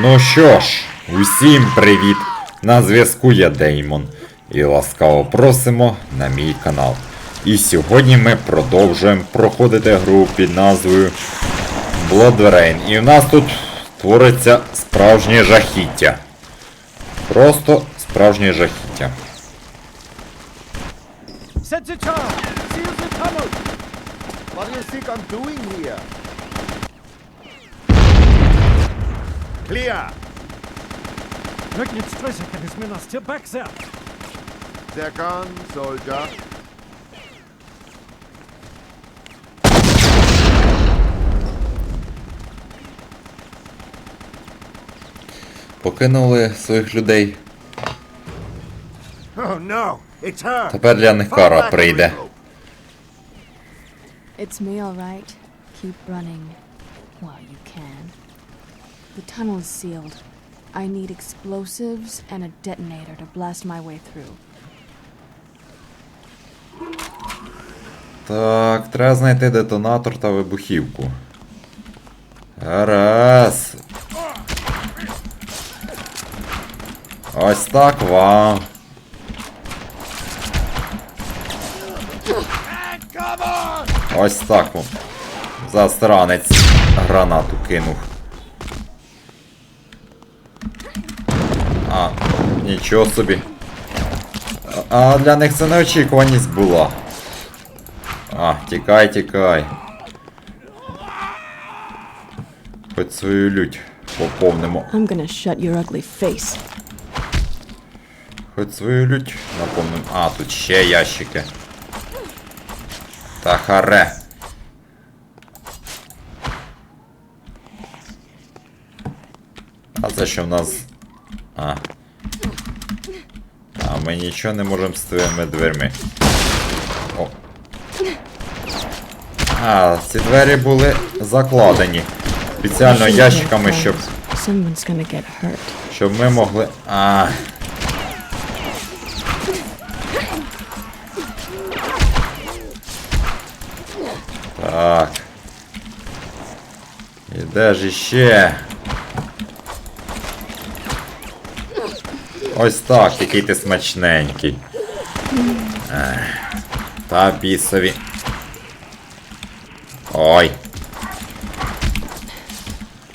Ну що ж, усім привіт! На зв'язку я Деймон. І ласкаво просимо на мій канал. І сьогодні ми продовжуємо проходити гру під назвою Blood Rain. І в нас тут твориться справжнє жахіття. Просто справжнє жахіття. What do you think I'm doing here? Clear! Möglich Stresserkenntnis nas till back there! They're gone, soldier. Покинули своїх людей. Oh no! It's her! Тепер для них кара прийде. It's me, all right. Keep running. While you can. The tunnel is sealed. I need explosives and a detonator to blast my way through. Так, треба знайти детонатор та вибухівку. Раз. Ось так вам. Ось так вам. Застранець гранату кинув. А, нічого собі. А для них це неочікуваність була. А, тікай, тікай. Хоч свою лють поповнимо. I'm gonna shut your ugly face. Хоч свою лють наповнимо. А, тут ще ящики. Та харе. А це що в нас. А. А ми нічого не можемо з твоїми дверми. О. А, ці двері були закладені. Спеціально ящиками, щоб, щоб ми могли. А. Так. І де ж іще? Ось так, який ти смачненький. Та бісові. Ой.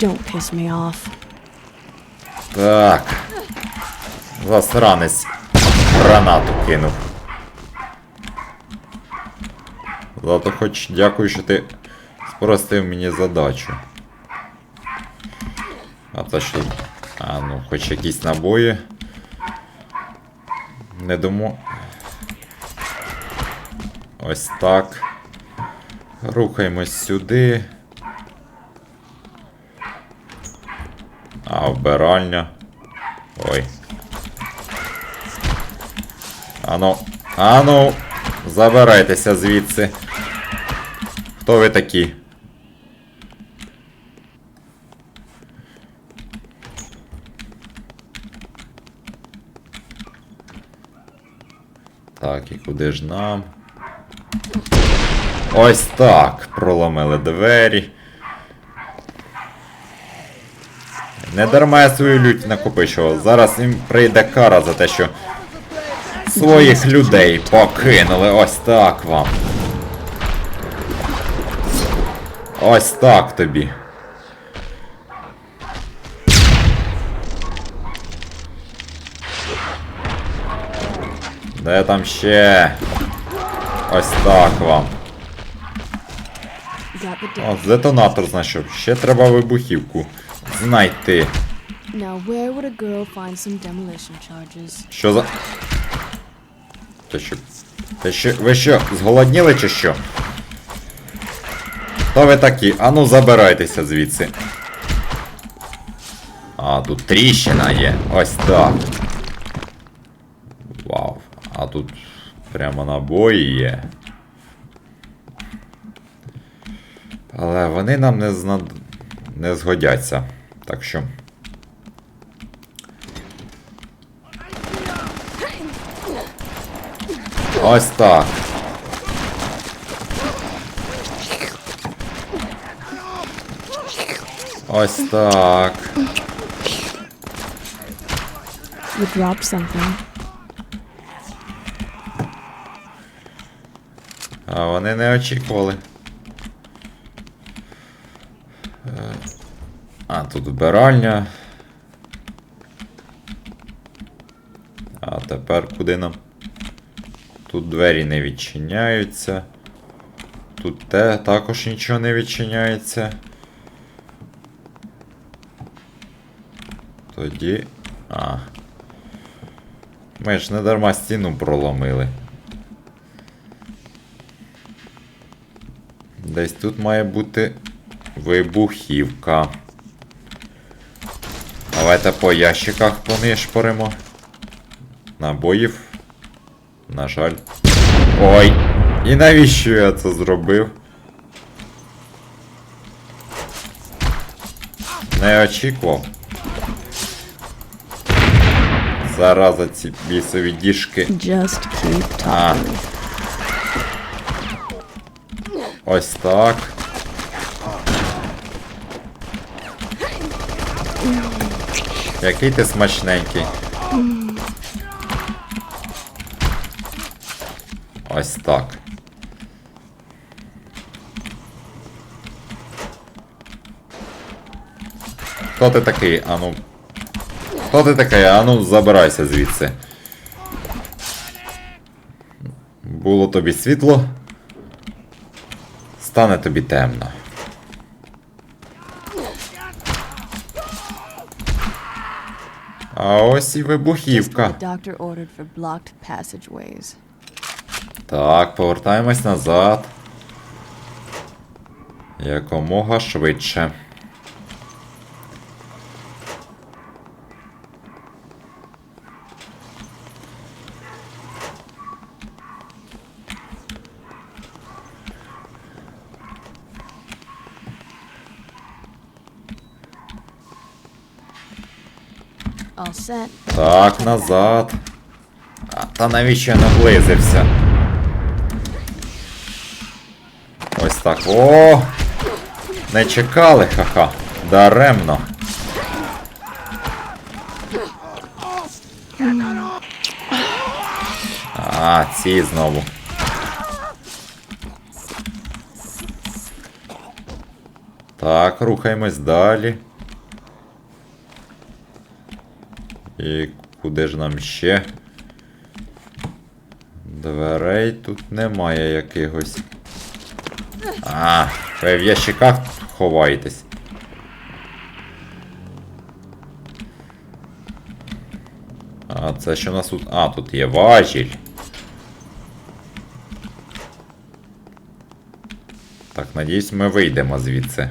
Don't piss me off. Так. Засранець. Гранату кинув. Зато хоч дякую, що ти спростив мені задачу. А це що? А, ну, хоч якісь набої. Не думаю. Ось так. Рухаємось сюди. А, вбиральня. Ой. Ану, ану, забирайтеся звідси. Хто ви такі? Так, і куди ж нам? Ось так. Проломили двері. Не дарма я свою лють накопичував. Зараз їм прийде кара за те, що своїх людей покинули. Ось так вам. Ось так тобі. Де там ще? Ось так вам. О, детонатор знайшов. Ще треба вибухівку знайти. Що за. Ти що? Ти що? Ви що, зголодніли чи що? Хто ви такі? Ану забирайтеся звідси. А, тут тріщина є. Ось так. Тут прямо набої є. Але вони нам не зна... не згодяться. Так що. Ось так. Ось так. You dropped something. А вони не очікували. Е, А, тут вбиральня. А тепер куди нам? Тут двері не відчиняються. Тут те також нічого не відчиняється. Тоді. А. Ми ж не дарма стіну проломили. Десь тут має бути вибухівка. Давайте по ящиках понишпоримо. Набоїв. На жаль. Ой! І навіщо я це зробив? Не очікував. Зараза ці бісові діжки. Just keep А. Ось так. Який ти смачненький. Ось так. Хто ти такий? Ану. Хто ти такий? Ану, забирайся звідси. Було тобі світло. Стане тобі темно. А ось і вибухівка. Так, повертаємось назад. Якомога швидше. Так, назад. А, та навіщо я наблизився? Ось так. О! Не чекали, ха-ха. Даремно. А, ці знову. Так, рухаємось далі. І куди ж нам ще? Дверей тут немає якихось. А, ви в ящиках ховаєтесь. А це що у нас тут? А, тут є важіль. Так, надіюсь, ми вийдемо звідси.